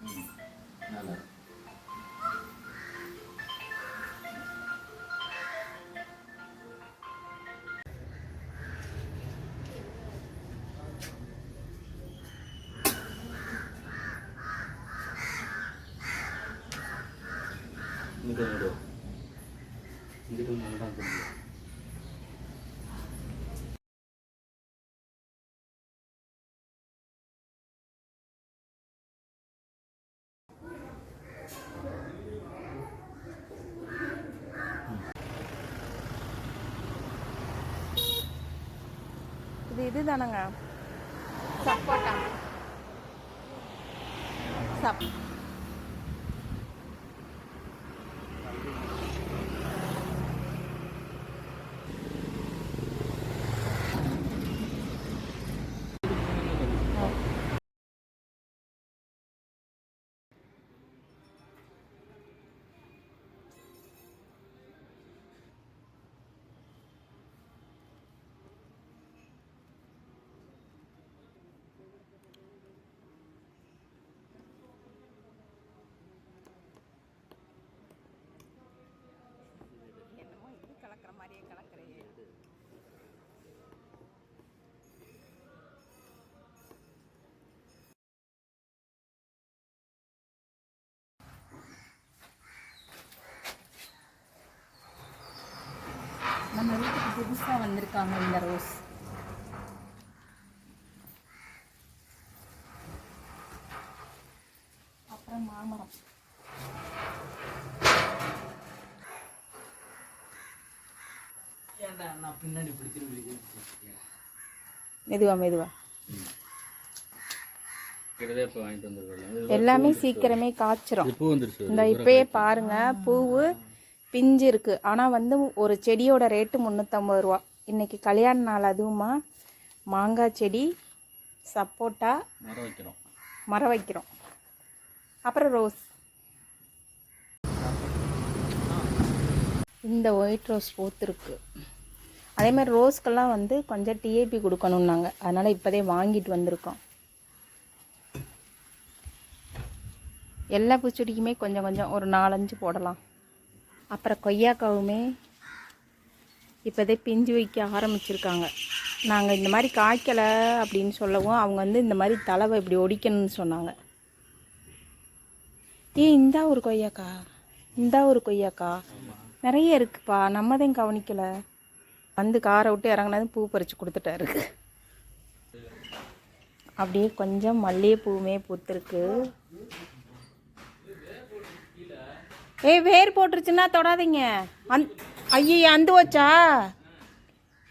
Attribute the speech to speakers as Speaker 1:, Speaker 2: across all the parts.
Speaker 1: நல்லா இங்கிட்ட நடு இங்கிட்ட நல்லா தான் தெரியும்
Speaker 2: இது இது தானங்க சப்போட்டா சப். புதுசாக வந்திருக்காங்க இந்த ரோஸ். அப்புறம் மாமரம்.
Speaker 1: பின்னாடி
Speaker 2: மெதுவா மெதுவா. எல்லாமே சீக்கிரமே காய்ச்சிரும்.
Speaker 1: பூ வந்துருச்சு.
Speaker 2: இந்த இப்பயே பாருங்க பூவு பிஞ்சு இருக்கு ஆனால் வந்து ஒரு செடியோட ரேட்டு முந்நூற்றம்பது ரூபா. இன்னைக்கு கல்யாண நாள் அதுவுமா? மாங்காய் செடி சப்போட்டா
Speaker 1: மரம் வைக்கிறோம்.
Speaker 2: மரம் வைக்கிறோம். அப்புறம் ரோஸ் இந்த ஒயிட் ரோஸ் பூத்துருக்கு. அதே மாதிரி ரோஸ்க்கெல்லாம் வந்து கொஞ்சம் டிஏபி கொடுக்கணுன்னாங்க அதனால் இப்போதே வாங்கிட்டு வந்திருக்கோம். எல்லா பூச்செடிக்குமே கொஞ்சம் கொஞ்சம் ஒரு நாலஞ்சு போடலாம். அப்புறம் கொய்யாக்காவுமே இப்போதே பிஞ்சு வைக்க ஆரம்பிச்சிருக்காங்க. நாங்கள் இந்த மாதிரி காய்க்கலை அப்படின்னு சொல்லவும் அவங்க வந்து இந்த மாதிரி தலைவை இப்படி ஒடிக்கணும்னு சொன்னாங்க. ஏ இந்தா ஒரு கொய்யாக்கா? இந்தா ஒரு கொய்யாக்கா? நிறைய இருக்குப்பா. நம்ம தான் வந்து காரை விட்டு இறங்கினது பூ பறித்து கொடுத்துட்டாரு. அப்படியே கொஞ்சம் மல்லிகைப்பூவுமே பூத்துருக்கு. ஏய் வேர் போட்டுருச்சுன்னா தொடாதீங்க. அந் ஐயே அந்து வச்சா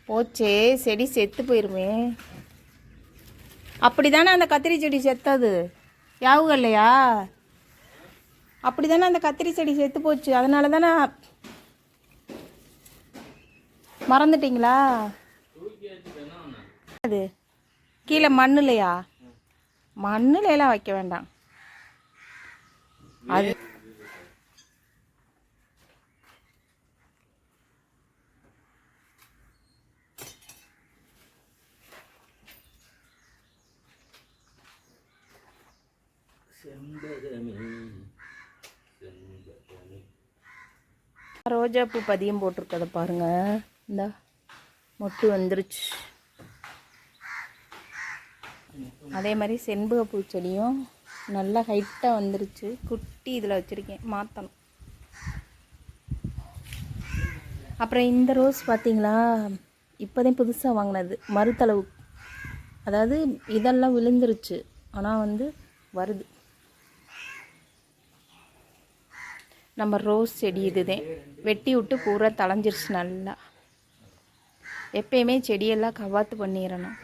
Speaker 2: போச்சே செடி செத்து போயிருமே. அப்படி தானே அந்த கத்திரி செடி செத்தது? யாவுக இல்லையா? அப்படி தானே அந்த கத்திரி செடி செத்து போச்சு. அதனால தானே மறந்துட்டீங்களா? அது கீழே மண்ணுலையா? இல்லையா எல்லாம் வைக்க வேண்டாம். அது ரோஜா பூ பதியம் போட்டிருக்கத பாருங்க. இந்த மொட்டு வந்துருச்சு. அதே மாதிரி செண்பக பூச்செடியும் நல்லா ஹைட்டாக வந்துருச்சு. குட்டி இதில் வச்சுருக்கேன். மாற்றணும் அப்புறம் இந்த ரோஸ் பார்த்தீங்களா இப்போதான் புதுசாக வாங்கினது. மறுத்தளவு அதாவது இதெல்லாம் விழுந்துருச்சு. ஆனால் வந்து வருது. நம்ம ரோஸ் செடி இதுதான் வெட்டி விட்டு பூரா தளைஞ்சிருச்சு நல்லா. எப்பயுமே செடியெல்லாம் கவாத்து பண்ணிடணும்